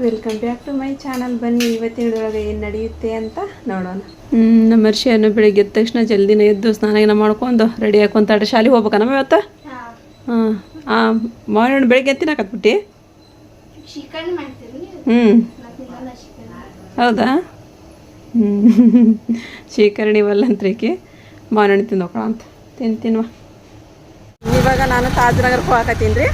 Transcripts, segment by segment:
Welcome back to my channel ಬನ್ನಿ ಇವತ್ತಿನೊಳಗೆ ಏನು ನಡೆಯುತ್ತೆ ಅಂತ ನೋಡೋಣ. ನಮ್ಮ ವರ್ಷಿಯನ್ನು ಬೆಳಿಗ್ಗೆ ಎದ್ದ ತಕ್ಷಣ ಜಲ್ದಿನ ಎದ್ದು ಸ್ನಾನ ಮಾಡ್ಕೊಂಡು ರೆಡಿ ಹಾಕೊಂತಾಡ್ರಿ ಶಾಲೆಗೆ ಹೋಗ್ಬೇಕಾ ನಮ್ಮ ಇವತ್ತು? ಹಾಂ ಹಾಂ ಮಾವಿನ ಬೆಳಿಗ್ಗೆ ತಿನ್ನಕತ್ಬಿಟ್ಟು ಹ್ಞೂ ಹೌದಾ? ಹ್ಞೂ ಶೀಕರಣಿ ವಲ್ಲಂತ್ರಿಕೆ ಮಾವಿನ ತಿಂದು ಹೋಗೋಣ ಅಂತ ತಿನ್ ಇವಾಗ ನಾನು ತಾಜ್ನಗರ್ಗೆ ಹೋಗಕತ್ತೀನಿ ರೀ.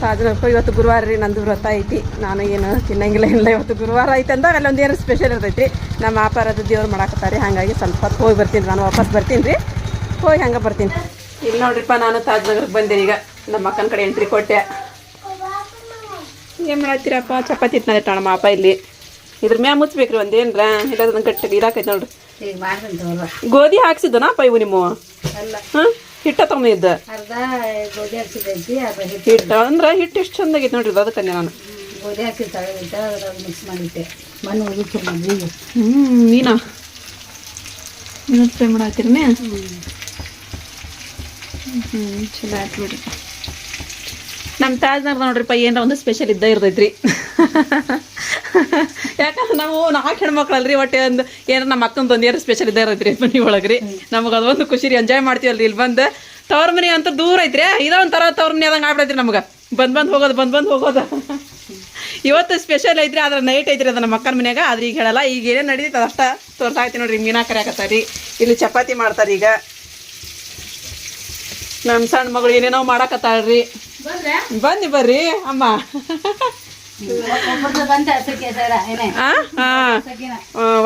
ತಾಜ್ನಗರಕ್ಕೆ ಇವತ್ತು ಗುರುವಾರ ರೀ ನಂದು ವ್ರತ ಐತಿ. ನಾನು ಏನು ತಿನ್ನಂಗಿಲ್ಲ ಇಲ್ಲ ಇವತ್ತು ಗುರುವಾರ ಐತೆ ಅಂದಾಗ ಅಲ್ಲೊಂದು ಏನು ಸ್ಪೆಷಲ್ ಇರ್ತೈತಿ. ರೀ ನಮ್ಮ ಆಪಾರದ ದೇವ್ರು ಮಾಡಾಕತ್ತಾರೆ. ಹಾಗಾಗಿ ಸ್ವಲ್ಪ ಹೊತ್ತು ಹೋಗಿ ಬರ್ತೀನಿ ನಾನು ವಾಪಸ್ ಬರ್ತೀನಿ ರೀ. ಹೋಗಿ ಹಂಗೆ ಬರ್ತೀನಿ. ಇಲ್ಲಿ ನೋಡ್ರಿಪ್ಪ ನಾನು ತಾಜ್ನಗರಕ್ಕೆ ಬಂದೆ ಈಗ. ನಮ್ಮ ಅಕ್ಕನ ಕಡೆ ಎಂಟ್ರಿ ಕೊಟ್ಟೆ. ಏನು ಮಾಡ್ತೀರಪ್ಪ? ಚಪಾತಿ ಇಟ್ಟ ನಮ್ಮ ಅಪ್ಪ ಇಲ್ಲಿ. ಇದ್ರ ಮ್ಯಾ ಮುಚ್ಬೇಕ್ರಿ ಒಂದೇನ್ರ ಇಲ್ಲದ ಕಟ್ಟಿ ಇದಾಕೈತೆ ನೋಡ್ರಿ. ಗೋಧಿ ಹಾಕ್ಸಿದ್ದನಪ್ಪ ಇವು ನಿಮ್ಮ? ಅಲ್ಲ. ಹಾಂ? ಹಿಟ್ಟ ತಗೊಂಡಿದ್ದ ಅರ್ಧ ಗೋಧಿ ಹಾಕ್ಸಿದ್ದೈತಿ ಅರ್ಧ ಹಿಟ್ಟು ಹಿಟ್ಟು. ಅಂದ್ರೆ ಹಿಟ್ಟು ಎಷ್ಟು ಚಂದಾಗೈತೆ ನೋಡ್ರಿ ಅದಕ್ಕೆ ನಾನು? ಗೋಧಿ ಹಾಕಿ ತಳಗಿಟ್ಟ ಅದ್ರಾಗ ಮಿಕ್ಸ್ ಮಾಡಿಟ್ಟೆ ಮಣ್ಣು ಹೋಗಿತ್ತು ಮದ್ವಿಗೆ ಹ್ಞೂ ಮೀನಾ? ಮೀನು ಫ್ರೈ ಮಾಡತ್ತೀರನೇ ಹ್ಞೂ ಚಲೋ ಆಯ್ತು ನೋಡ್ರಿ ನಮ್ಮ ತಾಜ್ನಾಗ ನೋಡ್ರಿಪ್ಪ ಏನಾರ ಒಂದು ಸ್ಪೆಷಲ್ ಇದ್ದ ಇರ್ತೈತ್ರಿ. ಯಾಕಂದ್ರೆ ನಾವು ನಾಲ್ಕು ಹೆಣ್ಮಕ್ಳಲ್ರಿ ಒಟ್ಟೆ ಒಂದು ಏನಾರ ನಮ್ಮ ಅಕ್ಕಂದು ಒಂದು ಏನಾರ ಸ್ಪೆಷಲ್ ಇದ್ದ ಇರ್ತೈತ್ರಿ ಮನೆ ಒಳಗ್ರಿ. ನಮಗೆ ಅದೊಂದು ಖುಷಿ ರೀ ಎಂಜಾಯ್ ಮಾಡ್ತೀವಲ್ರಿ ಇಲ್ಲಿ ಬಂದು. ತವ್ರ ಮನೆ ಅಂತ ದೂರ ಐತ್ರಿ ಇದೋ ಒಂಥರ ತವ್ರ ಮನೆ ಆದಂಗೆ ಆಗ್ಬಿಡೈತ್ರಿ ನಮ್ಗೆ. ಬಂದು ಬಂದು ಹೋಗೋದು, ಬಂದು ಬಂದು ಹೋಗೋದು. ಇವತ್ತು ಸ್ಪೆಷಲ್ ಐತ್ರಿ, ಆದ್ರೆ ನೈಟ್ ಐತ್ರಿ ಅದು ನಮ್ಮ ಅಕ್ಕನ ಮನ್ಯಾಗ. ಆದ್ರೆ ಈಗ ಹೇಳಲ್ಲ, ಈಗ ಏನೇನು ನಡೀತಿ ಅದಷ್ಟ ತೋರ್ಸಾಕತ್ತೀನಿ ನೋಡ್ರಿ ಮೀನಾ ಕರೆಯಾಕತ್ತಾರಿ ಇಲ್ಲಿ ಚಪಾತಿ ಮಾಡ್ತಾರೆ ಈಗ ನಮ್ಮ ಸಣ್ಣ ಮಗಳು ಏನೇನೋ ಮಾಡಾಕತ್ತಾಳ್ರಿ. ಬನ್ನಿ ಬರ್ರಿ ಅಮ್ಮ.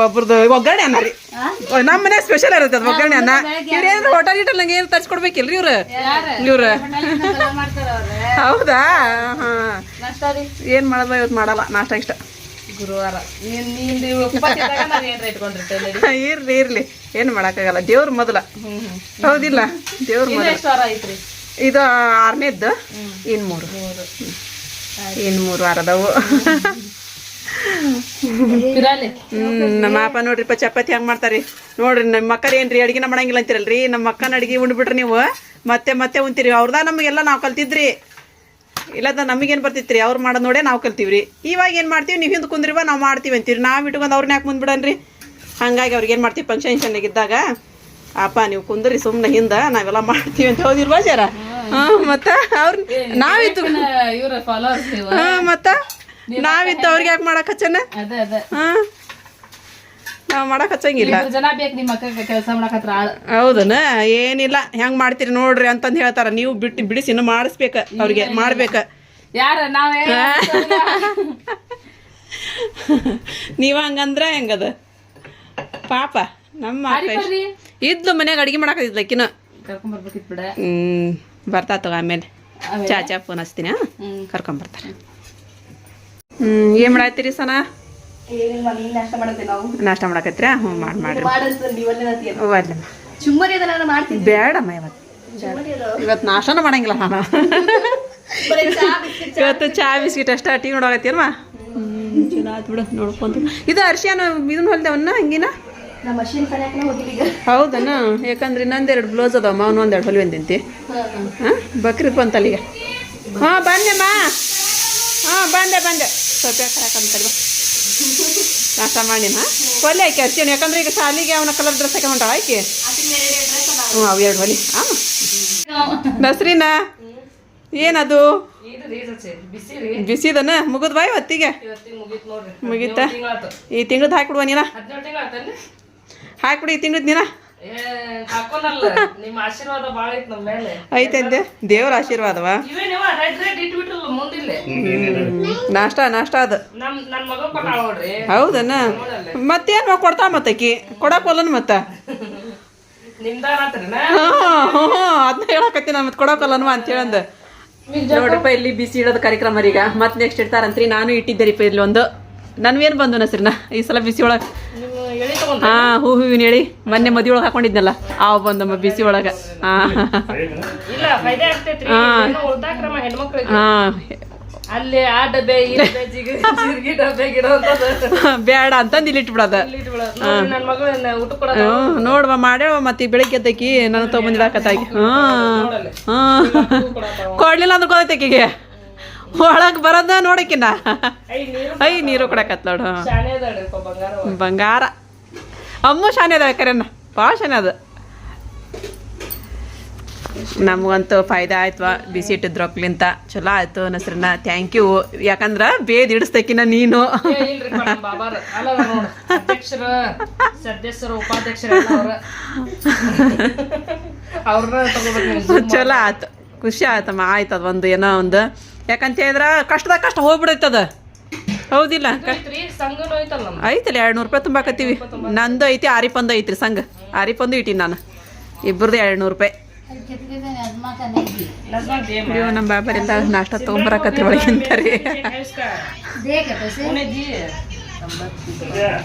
ಒಬ್ರದ್ದು ಒಗ್ಗರಣೆ ಅನ್ನ ರೀ. ನಮ್ಮ ಮನೆ ಸ್ಪೆಷಲ್ ಇರುತ್ತೆ ಅದು ಒಗ್ಗರಣೆ ಅನ್ನ. ಇವ್ರೇನು ಹೋಟೆಲ್ ಗಿಟಲ್ ನಂಗೆ ಏನು ತರ್ಸ್ಕೊಡ್ಬೇಕಿಲ್ರಿ ಇವ್ರು? ಇವ್ರ. ಹೌದಾ? ಹಾ. ಏನ್ ಮಾಡೋದು ಇವತ್ತು ಮಾಡಲ್ಲ ನಾಷ್ಟ ಇಷ್ಟ. ಗುರುವಾರ. ಇರ್ಲಿ ಇರ್ಲಿ. ಏನು ಮಾಡೋಕ್ಕಾಗಲ್ಲ. ದೇವ್ರ ಮೊದಲ. ಹೌದಿಲ್ಲ. ದೇವ್ರ ಮೊದಲ. ಇದು ಆರನೇದ್ದು? ಇನ್ನು ಮೂರು. ಇನ್ನು ಮೂರು ವಾರ ಅದಾವು ಪಿರಾಲಿ. ಹ್ಮ್ ನಮ್ಮ ಅಪ್ಪ ನೋಡ್ರಿಪ್ಪ ಚಪಾತಿ ಹಂಗೆ ಮಾಡ್ತಾರಿ. ನೋಡ್ರಿ ನಮ್ಮ ಅಕ್ಕರ್ ಏನ್ರಿ ಅಡಿಗೆನ ಮಾಡಂಗಿಲ್ಲ ಅಂತೀರಲ್ರಿ? ನಮ್ಮ ಅಕ್ಕನ ಅಡಿಗೆ ಉಂಡ್ಬಿಟ್ರಿ ನೀವು ಮತ್ತೆ ಮತ್ತೆ ಉಂತೀರಿ. ಅವ್ರದ ನಮಗೆಲ್ಲ ನಾವು ಕಲ್ತಿದ್ರಿ. ಇಲ್ಲದ ನಮಗೇನು ಬರ್ತಿತ್ತು ರೀ ಅವ್ರು ಮಾಡೋದು ನೋಡೇ ನಾವು ಕಲ್ತೀವ್ರಿ. ಇವಾಗ ಏನು ಮಾಡ್ತೀವಿ? ನೀವು ಹಿಂದೆ ಕುಂದ್ರಿವ ನಾವು ಮಾಡ್ತೀವಿ ಅಂತೀರಿ ನಾವು ಇಟ್ಕೊಂಡು ಅವ್ರನ್ನ ಯಾಕೆ ಮುಂದ್ಬಿಡನ್ರಿ? ಹಂಗಾಗಿ ಅವ್ರಿಗೆ ಏನು ಮಾಡ್ತೀವಿ ಫಂಕ್ಷನ್ ಇದ್ದಾಗ ಅಪ್ಪ ನೀವು ಕುಂದ್ರಿ ಸುಮ್ಮನೆ ಹಿಂದೆ ನಾವೆಲ್ಲ ಮಾಡ್ತೀವಿ ಅಂತ ಹೌದಿಲ್ವಾ ಜರ? ಹಾಂ ಮತ್ತೆ? ಅವ್ರ ನಾವಿತ್ತು ಹಾಂ ಮತ್ತ? ನಾವಿತ್ತು ಅವ್ರಿಗೆ ಯಾಕೆ ಮಾಡಕ್ ಹಚ್ಚನ? ಹಾಂ. ನಾವು ಮಾಡಕ್ ಹಚ್ಚಂಗಿಲ್ಲ. ಹೌದನ? ಏನಿಲ್ಲ. ಹೆಂಗ್ ಮಾಡ್ತೀರಿ ನೋಡ್ರಿ ಅಂತಂದ್ ಹೇಳ್ತಾರ. ನೀವು ಬಿಟ್ಟು ಬಿಡಿಸಿ ಇನ್ನು ಮಾಡಿಸ್ಬೇಕ ಅವ್ರಿಗೆ ಮಾಡ್ಬೇಕ. ಯಾರ ನಾವೇ ನೀವ ಹಂಗಂದ್ರ ಹೆಂಗದ? ಪಾಪ. ನಮ್ಮ ಇದ್ಲು ಮನ್ಯಾಗ ಅಡಿಗೆ ಮಾಡಾಕತ್ತಿದ್ಲ ಆಕಿನ ಕರ್ಕೊಂಡ್ ಬರ್ಬೇಕಿತ್ ಬಿಡ. ಹ್ಮ್ ಬರ್ತಾ ತಗೋ ಆಮೇಲೆ? ಚಾ ಚಾ ಫೋನ್ ಹಚ್ತೀನಿ ಕರ್ಕೊಂಬರ್ತಾರೆ ಹ್ಮ್. ಏನ್ ಮಾಡತ್ತೀರಿ ಸನ? ನಾಷ್ಟ ಮಾಡಕತ್ತೀರ? ಹ್ಞೂ ಮಾಡಿ ಮಾಡ್ರಿ. ಬೇಡಮ್ಮ ಇವತ್ತು ನಾಷ್ಟನೂ ಮಾಡಂಗಿಲ್ಲ ನಾನು. ಇವತ್ತು ಚಾ ಬಿಸ್ಕಿಟ್ ಅಷ್ಟ ಟೀ ನೋಡಾಕತ್ತೀನಮ್ಮ ಚಲೋ ಆಯ್ತು ಬಿಡು ನೋಡ್ಕೊಂತ ಇದು ಅರ್ಶಿಯನ ಇದನ್ನ ಹೊಲ್ದೇವನ್ನ ಹಂಗಿನ? ಹೌದನ? ಯಾಕಂದ್ರೆ ಇನ್ನೊಂದೆರಡು ಬ್ಲೌಸ್ ಅದಾವ ಮಾವನ ಒಂದೆರಡು ಹೊಲಿ ಒಂದಿಂತಿ ಹಾಂ ಬಕ್ರೀದ್ ಹಾ ಬಂದೆ ಹಾಂ ಬಂದೆಮ್ಮ ಹಾಂ ಬಂದೆ ಬಂದೆ. ಸ್ವಲ್ಪ ಕರಾಕಂತಲ್ಲ ನಾಷ್ಟ ಮಾಡಿ ಹಾಂ ಹೊಲಿ ಆಯ್ಕೆ ಅರ್ಶಿಯನ್ ಯಾಕಂದ್ರೆ ಈಗ ಶಾಲಿಗೆ ಅವನ ಕಲರ್ ಡ್ರೆಸ್ ಹಾಕಿ ಹೊಂಟಾಳ ಆಕೆ. ಹ್ಞೂ ಅವು ಎರಡು ಹೊಲಿ ಹಾಂ. ನಸ್ರಿನ? ಏನದು? ಬಿಸಿದನ? ಮುಗಿದ್ ಬಾಯ್ ಹೊತ್ತಿಗೆ ಇವತ್ತಿಗೆ ಮುಗೀತ್ ನೋಡ್ರಿ. ಮುಗೀತ? ತಿಂಗಳಾತು ಈ ತಿಂಗ್ಳದ್ದು ಹಾಕ್ಬಿಡುವ ನೀನ? ಹಾಕ್ಬಿಡಿ ಈ ದಿನ ನೀನ? ಐತಂದೆ ದೇವ್ರ ಆಶೀರ್ವಾದವಾ. ನಾಷ್ಟ ನಾಷ್ಟ ಅದು. ಹೌದನ? ಮತ್ತೇನು ಕೊಡ್ತಾ ಮತ್ತಕಿ ಕೊಡಕ್ ಒಲ್ಲನ ಮತ್ತ? ಅದನ್ನ ಅದನ್ನ ಹೇಳಕತ್ತೀನಿ ಮತ್ತೆ ಕೊಡಕಲ್ಲನ್ವ ಅಂತ ಹೇಳಂದ. ನೋಡಪ್ಪ ಇಲ್ಲಿ ಬಿಸಿ ಇಡೋದು ಕಾರ್ಯಕ್ರಮ ಈಗ ಮತ್ತೆ ನೆಕ್ಸ್ಟ್ ಇಡ್ತಾರಂತ್ರಿ. ನಾನು ಇಟ್ಟಿದ್ದೆರಿಪ್ಪ ಇಲ್ಲಿ ಒಂದು. ನನ್ವೇನು ಬಂದು ನಸ್ರಿನ ಈ ಸಲ ಬಿಸಿ ಒಳಗೆ ಹಾ ಹೂ ಹೂವಿನ ಹೇಳಿ. ಮೊನ್ನೆ ಮದಿ ಒಳಗೆ ಹಾಕೊಂಡಿದ್ನಲ್ಲ ಆ ಬಂದಮ್ಮ ಬಿಸಿ ಒಳಗ. ಹಾ. ಹಾ. ಅಲ್ಲಿ ಆ ಡಬ್ಬೆ ಜಿರ್ಗಿ ಡಬ್ಬೆ ಬೇಡ ಅಂತಂದು ಇಲ್ಲಿ ಇಟ್ಬಿಡದ. ನನ್ನ ನೋಡ್ವ ಮಾಡ್ಯಾವ ಮತ್ತೆ ಬೆಳಿಗ್ಗೆ ಎದ್ದಕಿ ನಾನು ತೊಗೊಂಬಂದಿಡಕತ್ತಾಗಿ ಹಾ ಹ್ಮ್. ಕೊಡ್ಲಿಲ್ಲ ಅಂದ್ರೆ ಆಕಿಗೆ. ಒಳಗ್ ಬರೋದ ನೋಡಕಿನ್ನ. ಐ ನೀರು ಕೊಡಕತ್ ನೋಡು. ಬಂಗಾರ. ಅಮ್ಮ ಶಾನೆ ಅದ ಕರೆನ. ಭಾಳ ಶಾನೆ ಅದ. ನಮಗಂತೂ ಫಾಯ್ದ ಆಯ್ತವ ಬಿಸಿ ಇಟ್ಟಿದ್ರೊಕ್ಲಿಂತ ಚಲೋ ಆಯ್ತು ನಸ್ರನ್ನ ಥ್ಯಾಂಕ್ ಯು ಯಾಕಂದ್ರ ಬೇದ್ ಇಡಿಸ್ತಕಿನ ನೀನು. ಚಲೋ ಆಯ್ತು. ಖುಷಿ ಆಯ್ತಮ್ಮ. ಆಯ್ತದ ಒಂದು ಏನೋ ಒಂದು. ಯಾಕಂತ ಹೇಳಿದ್ರ ಕಷ್ಟದಾಗ ಕಷ್ಟ ಹೋಗ್ಬಿಡೈತದ. ಹೌದಿಲ್ಲ ಐತಲ್ಲ ಎರಡು ನೂರು ರೂಪಾಯಿ ತುಂಬಾಕತ್ತೀವಿ. ನಂದು ಐತಿ ಆರಿಪಂದು ಐತ್ರಿ ಸಂಘ. ಆರಿಪಂದು ಇಟ್ಟೀನಿ ನಾನು. ಇಬ್ಬರದ್ದು ಎರಡು ನೂರು ರೂಪಾಯಿ. ಇವು ನಮ್ಮ ಬಾಬರಿಂದ ನಾಷ್ಟ ತೊಗೊಂಬರಕತ್ರಿ ಒಳಗೆ ಅಂತಾರೆ.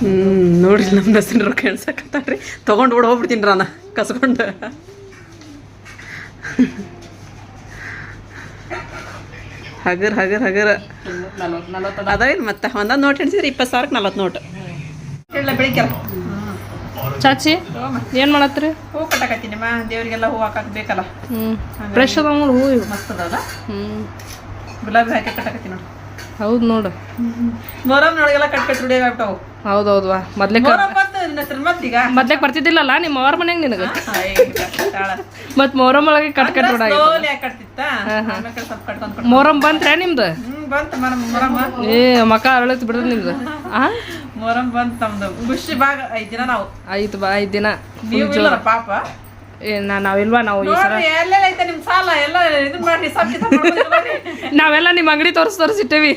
ಹ್ಮ್ ನೋಡ್ರಿ ನಮ್ಮ ರೊಕ್ಕ ಎಣ್ಸಕತ್ತಾರ್ರಿ ತೊಗೊಂಡು ಓಡ್ ಹೋಗ್ಬಿಡ್ತೀನಿ ನಾನು ಕಸ್ಕೊಂಡು. ಹಗರ್ ಹಗರ್ ಹಗರ್. ನಲ್ವತ್ತು ನಲ್ವತ್ತು ಅದಾವೇನು ಮತ್ತೆ? ಒಂದೊಂದು ನೋಟ್ ಹಿಡಿಸಿದ್ರೆ ಇಪ್ಪತ್ತು ಸಾವಿರಕ್ಕೆ ನಲ್ವತ್ತು ನೋಟ್. ಚಾಚಿ ಏನ್ ಮಾಡತ್ರಿ ಹೂ ಕಟ್ಟಕತ್ತೀನಿಮ್ಮ ದೇವರಿಗೆಲ್ಲ ಹೂ ಹಾಕಕ್ಕೆ ಬೇಕಲ್ಲ. ಹ್ಮ್. ಫ್ರೆಶ್ ಅದಾವ ನೋಡಿ ಹೂ ಇವು. ಮಸ್ತ್ ಅದಾವಲ್ಲ ಹ್ಮ್. ಗುಲಾಬಿ ಹಾಕಿ ಕಟ್ಟಕತ್ತೀನಿ ನೋಡಿ. ಹೌದು ನೋಡು. ಮೊರಮ್ನೊಳಗೆಲ್ಲ ಕಟ್ ಕಟ್ ರೂಢಿ ಆಗ್ಬಿಟ್ಟವು. ಹೌದೌದ್ವಾ ಮೊದ್ಲೇ ಮತ್ತೀಗ? ಮೊದ್ಲೇ ಬರ್ತಿದ್ದಿಲ್ಲಲ್ಲ ನಿಮ್ಮ ಅವ್ರ ಮನ್ಯಾಗ ನಿನಗ. ಮತ್ ಮೊರಂ ಒಳಗೆ ಕಟ್ ಕಟ್ ಬಿಡ ಮೊಹರಂ ಬಂತ್ರ್ಯಾ ನಿಮ್ದು? ಏ ಮಕ ಅರಳತ್ ಬಿಡ್ರಿ ನಿಮ್ದು. ಆ? ಮೊರಮ್ ಬಂತ ನಮ್ದು. ಖುಷಿ ಭಾಗ ಐದ್ ದಿನ ನಾವು. ಐದು ಬಾ ಐದ್ ದಿನ. ಪಾಪ? ನಾವಿಲ್ವಾ ನಾವು ಈ ಸಲ? ನಿಮ್ ನಾವೆಲ್ಲ ನಿಮ್ಮ ಅಂಗಡಿ ತೋರ್ಸ್ ತೋರಿಸಿಟ್ಟೇವಿ.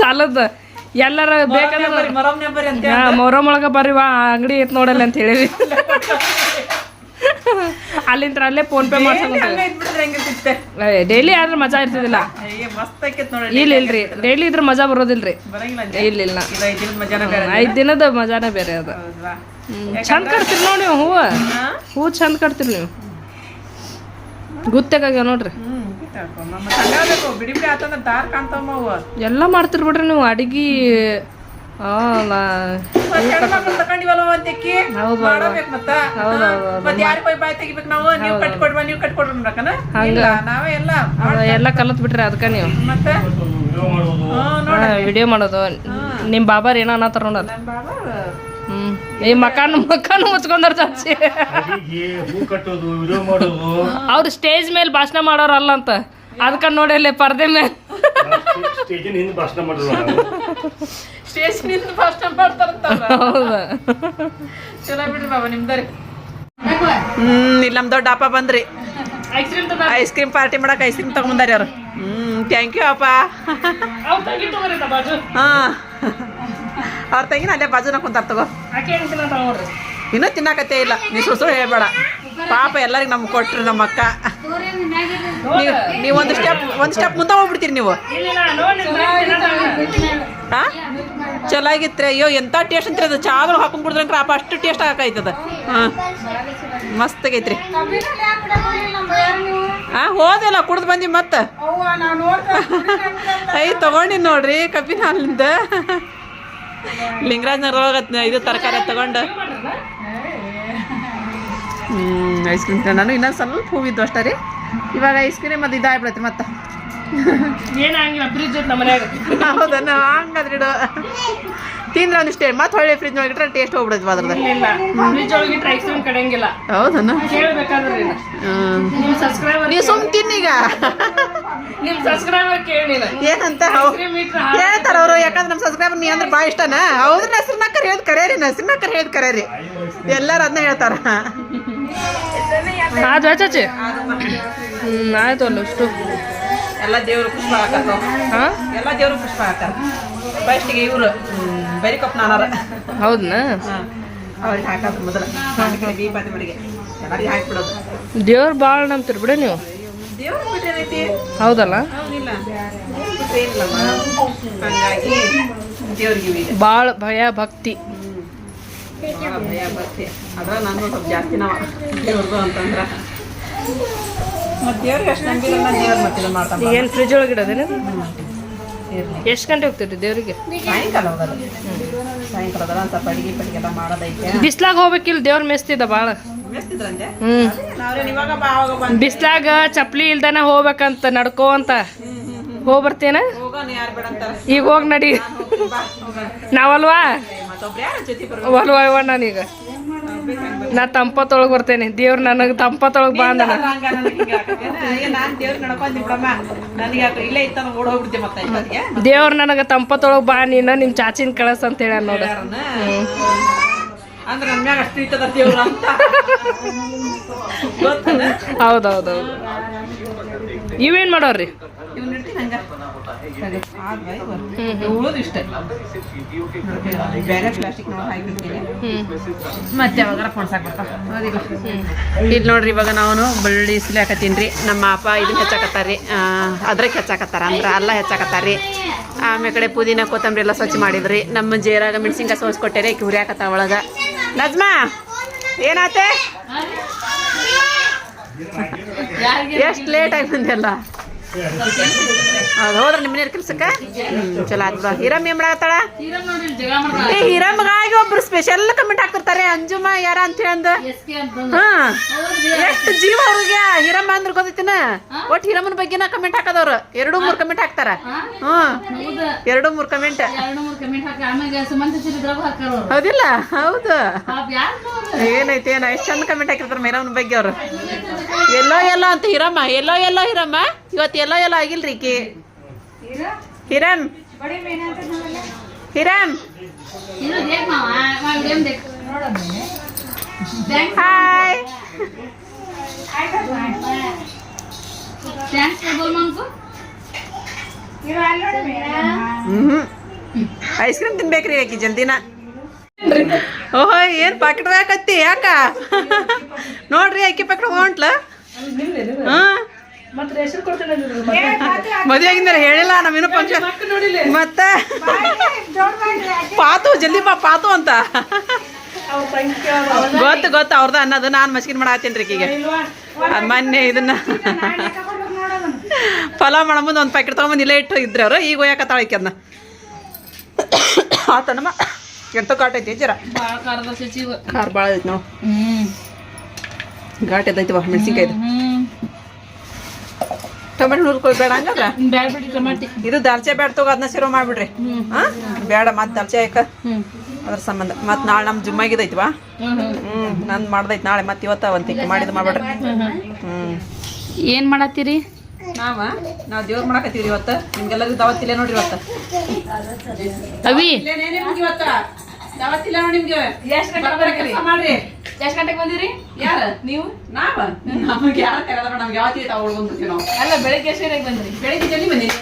ಸಾಲದ ಎಲ್ಲರ ಮೊರಮೊಳಗ ಬರ್ರಿ ಒಳಗ ಅಂಗಡಿ ಐತ್ ನೋಡಲ್ಲ ಅಂತ ಹೇಳಿವಿ ಅಲ್ಲಿಂದ ಅಲ್ಲೇ ಫೋನ್ ಪೇ ಮಾಡ್ಸಂಗ ಡೈಲಿ ಆದ್ರೆ ಮಜಾ ಇರ್ತದಿಲ್ಲ. ಇಲ್ಲ ಇಲ್ರಿ. ಡೈಲಿ ಇದ್ರ ಮಜಾ ಬರೋದಿಲ್ರಿ. ಇಲ್ಲ ಇಲ್ಲ. ಐದ್ ದಿನದ ಮಜಾನ ಬೇರೆ ಅದ. ಚಂದ ಕಟ್ತೀರಿ ನೋಡಿ ನೀವು ಹೂವ? ಹಾ? ಹೂ ಚಂದ ಕಟ್ತೀರಿ ನೀವು. ಗುತ್ತಾಗ್ಯಾವ ನೋಡ್ರಿ. ಎಲ್ಲ ಮಾಡ್ತಿರ್ ಬಿಡ್ರಿ ನೀವು ಅಡಿಗೆ ಆ, ನಾ- ಮತ್ತ್ ಹೆಣ್ಮಕ್ಳು ತಕೊಂಡಿವಲ್ಲ ಹೌದು ಮಾಡಬೇಕು ಮತ್ತ? ಮತ್ತೆ ಯಾರಿಗ್ ಹೋಗಿ ಬಾಯ್ ತೆಗಿಬೇಕು ನಾವು? ನೀವು ಕಟ್ಕೊಡ್ವಾ ನೀವು ಕಟ್ಕೊಡ್ರಿ ಅನ್ನಕನ ಇಲ್ಲ ನಾವೇ ಎಲ್ಲ ಕಲತ್ ಬಿಟ್ರಿ ಅದಕ್ಕ ನೀವು. ಮತ್ತೆ? ಹ್ಮ್ ನೋಡ ವಿಡಿಯೋ ಮಾಡೋದು. ನಿಮ್ ಬಾಬಾರ್ ಏನೋ ಅನ್ನತಾರ ನೋಡಲ್ಲ ಈ ಮಕಾನು ಮಕಾನು ಮುಚ್ಕೊಂಡಾರ ಚಾಚಿ ಅವ್ರ ಸ್ಟೇಜ್ ಮೇಲೆ ಭಾಷಣ ಮಾಡೋರಲ್ಲ ಅಂತ. ಅದಕ್ಕ ನೋಡಿ ಪರ್ದೆ ಮೇಲೆ. ಹ್ಮ್ ಇಲ್ಲಿ ನಮ್ ದೊಡ್ಡ ಅಪ್ಪ ಬಂದ್ರಿ. ಐಸ್ ಕ್ರೀಮ್ ಪಾರ್ಟಿ ಮಾಡಕ್ ಐಸ್ ಕ್ರೀಮ್ ತಗೊಂಬಂದಾರಿ ಅವ್ರು. ಹ್ಮ್ ಥ್ಯಾಂಕ್ ಯು ಅಪ್ಪ. ಹಾ. ಅವ್ರ ತಂಗಿನ ಅಲ್ಲೇ ಬಾಜುನ ಕುಂತಾರ ತಗೋ. ಇನ್ನೂ ತಿನ್ನಕತ್ತೇ ಇಲ್ಲ. ನೀ ಸುಸು ಸುಳ್ಳು ಹೇಳ್ಬೇಡ. ಪಾಪ ಎಲ್ಲರಿಗೂ ನಮ್ಗೆ ಕೊಟ್ರಿ ನಮ್ಮ ಅಕ್ಕ. ನೀವು ನೀವು ಒಂದು ಸ್ಟೆಪ್ ಒಂದು ಸ್ಟೆಪ್ ಮುಂದೆ ಹೋಗ್ಬಿಡ್ತೀರಿ ನೀವು. ಹಾ ಚಲೋ ಆಗಿತ್ರಿ ಅಯ್ಯೋ ಎಂತ ಟೇಸ್ಟ್ ಅಂತೀರಿ ಅದು? ಚಾಗಳು ಹಾಕೊಂಡು ಕುಡಿದ್ರಂಕ್ರ ಅಪ್ಪ ಅಷ್ಟು ಟೇಸ್ಟ್ ಹಾಕೈತದ ಹಾಂ. ಮಸ್ತಾಗೈತ್ರಿ. ಹಾ ಹೋದಿಲ್ಲ ಕುಡ್ದು ಬಂದಿ ಮತ್ತೆ. ಐ ತಗೊಂಡಿ ನೋಡ್ರಿ ಕಬ್ಬಿನ ಹಾಲಿಂದ. ಲಿಂಗರಾಜ್ ರೋಗ ಇದು ತರಕಾರಿ ತಗೊಂಡು. ಹ್ಮ್ ಐಸ್ ಕ್ರೀಮ್ ನಾನು ಇನ್ನೊಂದು ಸ್ವಲ್ಪ ಹೂವಿದ್ದು ಅಷ್ಟೇ ರೀ. ಇವಾಗ ಐಸ್ ಕ್ರೀಮ್ ಅದು ಇದಾಗ್ಬಿಡತ್ತೆ ಮತ್ತೆ. ಏನಾಗಿಲ್ಲ ಫ್ರಿಜ್ ನಮ್ಮ ಮನ್ಯಾಗ. ಹೌದನ್ನ ಹಂಗಾದ್ರೆ ಇಡು ತಿಂದ್ರೆ ಒಂದಿಷ್ಟು ಮತ್ತೆ ಹೊಳ್ಳಿ ಫ್ರಿಜ್ ಒಳಗಿಟ್ರೆ ಟೇಸ್ಟ್ ಹೋಗ್ಬಿಡುತ್ತೆ ಅದ್ರದ್ದು? ಇಲ್ಲ ಫ್ರಿಜ್ ಐಸ್ ಕ್ರೀಮ್ ಕಡೆಯಂಗಿಲ್ಲ. ಹೌದನ್ನ ಕೇಳ್ಬೇಕಾದ್ರೆ ಇಲ್ಲ. ಸಬ್ಸ್ಕ್ರೈಬರ್ ನೀವು ಸುಮ್ ತಿನ್ನೀಗ ನಿಮ್ ಸಬ್ಸ್ಕ್ರೈಬರ್ ಕೇಳಿಲ್ಲ ಏನಂತ? ಹೇಳ್ತಾರ ಅವರು ಯಾಕಂದ್ರೆ ನಮ್ಮ ಸಬ್ಸ್ಕ್ರೈಬರ್ ನೀ ಅಂದ್ರೆ ಭಾಳ ಇಷ್ಟನ? ಹೌದ್ರ ಹೆಸರನ್ನ ಕರೆ ಹೇಳ್ದು ಕರೆಯರಿ ಹೆಸರನ್ನ ಕರೆ ಹೇಳ್ದು ಕರೆಯರಿ ಎಲ್ಲಾರು ಅದನ್ನ ಹೇಳ್ತಾರ. ಹ್ಮ್ ಆಯ್ತು ಅಲ್ಲ ಅಷ್ಟು. ಎಲ್ಲ ದೇವ್ರ ಪುಷ್ಪ ಹಾಕತ್ತಾವ ಹಾ? ಎಲ್ಲ ದೇವ್ರು ಪುಷ್ಪ ಹಾಕಾರ ಫಸ್ಟಿಗೆ ಇವರು ಬರಿಕೊಪ್ಪ ಕಪ್ ನಾನಾರ ಹೌದನಾ? ಅವ್ರಿಗೆ ಹಾಕೋದು ಮೊದಲ. ಎಲ್ಲರಿಗೆ ಹಾಕ್ಬಿಡೋದು. ದೇವ್ರ ಭಾಳ ನಂಬ್ತೀರಿ ಬಿಡ ನೀವು. ದೇವ್ರ ಬಿಟ್ರೆ ಏನೈತಿ? ಹೌದಲ್ಲ? ಹಂಗಾಗಿ ದೇವ್ರಿಗೆ ಈಗ ಭಾಳ ಭಯ ಭಕ್ತಿ. ಭಾಳ ಭಯ ಭಕ್ತಿ. ಅದ್ರ ನಾನು ಸ್ವಲ್ಪ ಜಾಸ್ತಿ ನಾವ ದೇವ್ರದು ಅಂತಂದ್ರ. ಏನು ಫ್ರಿಜ್ ಒಳಗೆ ಇಡೋದೇನು ಎಷ್ಟು ಗಂಟೆ ಹೋಗ್ತೈತಿ ದೇವರಿಗೆ? ಸಾಯಂಕಾಲ ಹೋಗೋದು. ಸಾಯಂಕಾಲ ಹೋಗೋದು ಒಂದು ಸ್ವಲ್ಪ ಅಡಿಗೆ ಪಡಿಗೆ ಎಲ್ಲ ಮಾಡೋದೈತೆ. ಬಿಸ್ಲಾಗ ಹೋಗ್ಬೇಕಿಲ್ಲ ದೇವ್ರ ಮೆಸ್ತಿದ ಭಾಳ ಹ್ಮ್. ಬಿಸ್ಲಾಗ ಚಪ್ಲಿ ಇಲ್ದಾನ ಹೋಗ್ಬೇಕಂತ ನಡ್ಕೋ ಅಂತ. ಹೋಗ್ಬರ್ತೇನ? ಹೋಗ್ ಬರ್ತೇನ ಈಗ ಹೋಗ್ ನಡಿ. ನಾವಲ್ವಾ? ಅಲ್ವಾ ನಾನೀಗ? ನಾ ತಂಪತ್ತೊಳಗ್ ಬರ್ತೇನೆ. ದೇವ್ರ ನನಗ್ ತಂಪತ್ತೊಳಗ್ ಬಾ ಅಂದ ದೇವ್ರ ನನಗೆ ತಂಪತ್ತೊಳಗ್ ಬಾ ನೀನು ನಿಮ್ ಚಾಚಿನ ಕಳಸ್ ಅಂತ ಹೇಳ ನೋಡ. ಹೌದೌದೌದು. ಇವೇನ್ ಮಾಡೋರ್ರಿ? ಇವ್ನ ಇಡ್ತೀನಿ ಹಂಗ. ಉಳೋದು ಇಷ್ಟ. ಬೇರೆ ಪ್ಲಾಸ್ಟಿಕ್ ನೋಡಿ ಹಾಕಿರ್ತೀನಿ. ಮತ್ತೆ ಯಾವಾಗಾರ ಕೊಡ್ಸಾಕ್ ಬರ್ತಾವ ಇಲ್ಲಿ ನೋಡ್ರಿ ಇವಾಗ ನಾವು ಬಳ್ಳಿ ಇಸ್ಲಿ ರೀ ನಮ್ಮ ಅಪ್ಪ ಇದನ್ನ ಹೆಚ್ಚಾಕತ್ತಾರ್ರಿ. ಅದ್ರಕ್ಕೆ ಹೆಚ್ಚಾಕತ್ತಾರ ಅಂದ್ರೆ ಅಲ್ಲ ಹೆಚ್ಚಾಕತ್ತಾರ್ರಿ. ಆಮೇಲೆ ಕಡೆ ಪುದೀನ ಕೊತ್ತಂಬರಿ ಎಲ್ಲ ಸ್ವಚ್ಛ ಮಾಡಿದ್ರಿ. ನಮ್ಮ ಜೇರಾಗ ಮೆಣಸಿನ್ಕಾಯಿ ಸೋಸ್ ಕೊಟ್ಟೇರಿ ಆಕಿ ಹುರಿಯಾಕತ್ತ ಒಳಗ. ನಜ್ಮಾ ಏನಾತೆ? ಎಷ್ಟು ಲೇಟ್ ಆಗಿ ಬಂದೆಲ್ಲ ಹೌದು ಹೋದ್ರ ನಿಮ್ಮ ಮನೆಯವ್ರ ಕೆಲ್ಸಕ್ಕ? ಚಲೋ ಆಯ್ತು ಬಾ ಹೀರಮ್ಮ ಏನ್ ಮಾಡತ್ತಾಳ ಏ, ಹೀರಮ್ಮಗಾಗಿ ಒಬ್ರು ಸ್ಪೆಷಲ್ ಕಮೆಂಟ್ ಹಾಕ್ತಿರ್ತಾರೆ. ಅಂಜುಮ, ಯಾರ ಅಂತ ಹೇಳಂದ ಎಷ್ಟು ಜೀವ ಅವ್ರಿಗೆ ಹೀರಮ್ಮ ಅಂದ್ರೆ ಗೊತ್ತೈತಿನ ಒಟ್ ಹೀರಮ್ಮನ ಬಗ್ಗೆನ ಕಮೆಂಟ್ ಹಾಕದವ್ರು. ಎರಡು ಮೂರು ಕಮೆಂಟ್ ಹಾಕ್ತಾರ. ಹ್ಮ್. ಎರಡು ಮೂರು ಕಮೆಂಟ್ ಹೌದಿಲ್ಲ? ಹೌದು. ಏನೈತಿ, ಏನ, ಎಷ್ಟು ಚಂದ ಕಮೆಂಟ್ ಹಾಕಿರ್ತಾರ ಮೇರಮ್ಮನ ಬಗ್ಗೆ ಅವ್ರು ಎಲ್ಲೋ ಎಲ್ಲೋ ಅಂತ ಹೀರಮ್ಮ, ಎಲ್ಲೋ ಎಲ್ಲೋ ಹಿರಮ್ಮ. ಇವತ್ತು ಎಲ್ಲೋ ಎಲ್ಲ ಆಗಿಲ್ರಿ ಈಕಿ ಹಿರಮ್ ಹಿರಮ್ ಹಾಯ್ ಹ್ಮ್. ಐಸ್ ಕ್ರೀಮ್ ತಿನ್ಬೇಕ್ರಿ ಆಕಿ ಜಲ್ದಿನ. ಓಹೋ ಏನ್ ಪಾಕೆಟ್ ಹಾಕತ್ತಿ ಯಾಕ? ನೋಡ್ರಿ ಅಕ್ಕಿ ಪಾಕೆಟ್ ಹೊಂಟ್ಲ. ಹಾ. ಮದುವೆ ಆಗಿಂದ ಹೇಳಿಲ್ಲ ನಮ್ಮಿನ್ನು ಫಂಕ್ಷನ್ ಮತ್ತೆ? ಪಾತು ಜಲ್ದಿ ಬಾ ಪಾತು ಅಂತ. ಗೊತ್ತು ಗೊತ್ತು ಅವ್ರದ ಅನ್ನೋದು ನಾನು ಮಸ್ಕಿನ್ ಮಾಡತ್ತೀನಿ ರೀ ಈಗ ಮೊನ್ನೆ ಇದನ್ನ ಪಲಾವ್ ಮಾಡೋ ಮುಂದೆ ಒಂದು ಪ್ಯಾಕೆಟ್ ತೊಗೊಂಬಂದು ಇಲ್ಲೇ ಇಟ್ಟು ಇದ್ರೆ ಅವರು. ಈಗ ಒಯ್ಯಾಕತ್ತಾಳ ಅದನ್ನ ಆತನಮ್ಮ ಎಂತ ಘಾಟ್ ಐತಿ ಜರ. ಖಾರ ಭಾಳ ಐತಿ ನಾವು ಘಾಟ್ ಎದ್ದೈತಿ ಬಾ ಮೆಣಸಿನ್ಕಾಯ್ದು. ಟೊಮೆಟೊ ಹುರ್ಕೊಳ್ ಬೇಡ ಹಂಗಂದ್ರ ಇದು ದಾಲ್ಚೆ ಬೇಡ ತಗೋ ಅದನ್ನ ಸಿರೋ ಮಾಡ್ಬಿಡ್ರಿ. ಹಾ? ಬೇಡ ಮತ್ತೆ ದಾಲ್ಚೆ ಯಾಕ ಅದ್ರ ಸಂಬಂಧ. ಮತ್ತೆ ನಾಳೆ ನಮ್ಮ ಜುಮ್ ಬಾ ಹ್ಞೂ ನಂದು ಮಾಡ್ದೈತಿ ನಾಳೆ ಮತ್ತೆ ಇವತ್ತ ಒಂದ್ ತಿಕ್ಕ ಮಾಡಿದ್ ಮಾಡ್ಬಿಡ್ರಿ. ಹ್ಞೂ ಏನ್ ಮಾಡತ್ತೀರಿ? ನಾವ? ನಾವು ದೇವ್ರ ಮಾಡಕತ್ತೀವ್ರಿ ಇವತ್ತು. ನಿಮ್ಗೆಲ್ಲರಿಗೂ ದಾವತ್ತಿಲ್ಲ ನೋಡ್ರಿ ಇವತ್ತು. ಅವಿ? ಇವತ್ತ? ದಾವತ್ತಿಲ್ಲ ನೋಡಿ ನಿಮ್ಗೆ? ಮಾಡ್ರಿ? ಎಷ್ಟ್ ಗಂಟೆಗೆ ಬಂದಿರಿ? ಯಾರ? ನೀವು? ನಾವ? ನಮಗೆ ಯಾರು ಕರೆದ ನಮ್ಗೆ ಯಾವತ್ತಿ ತಾವು ಉಳ್ಕೊಂಡ್ಬಿಡ್ತೀವಿ ನಾವು. ಅಲ್ಲ ಬೆಳಗ್ಗೆ ಎಷ್ಟು ಗಂಟೆಗೆ ಬಂದ್ರಿ? ಬೆಳಿಗ್ಗೆ ಜಲ್ದಿ ಬಂದಿರಿ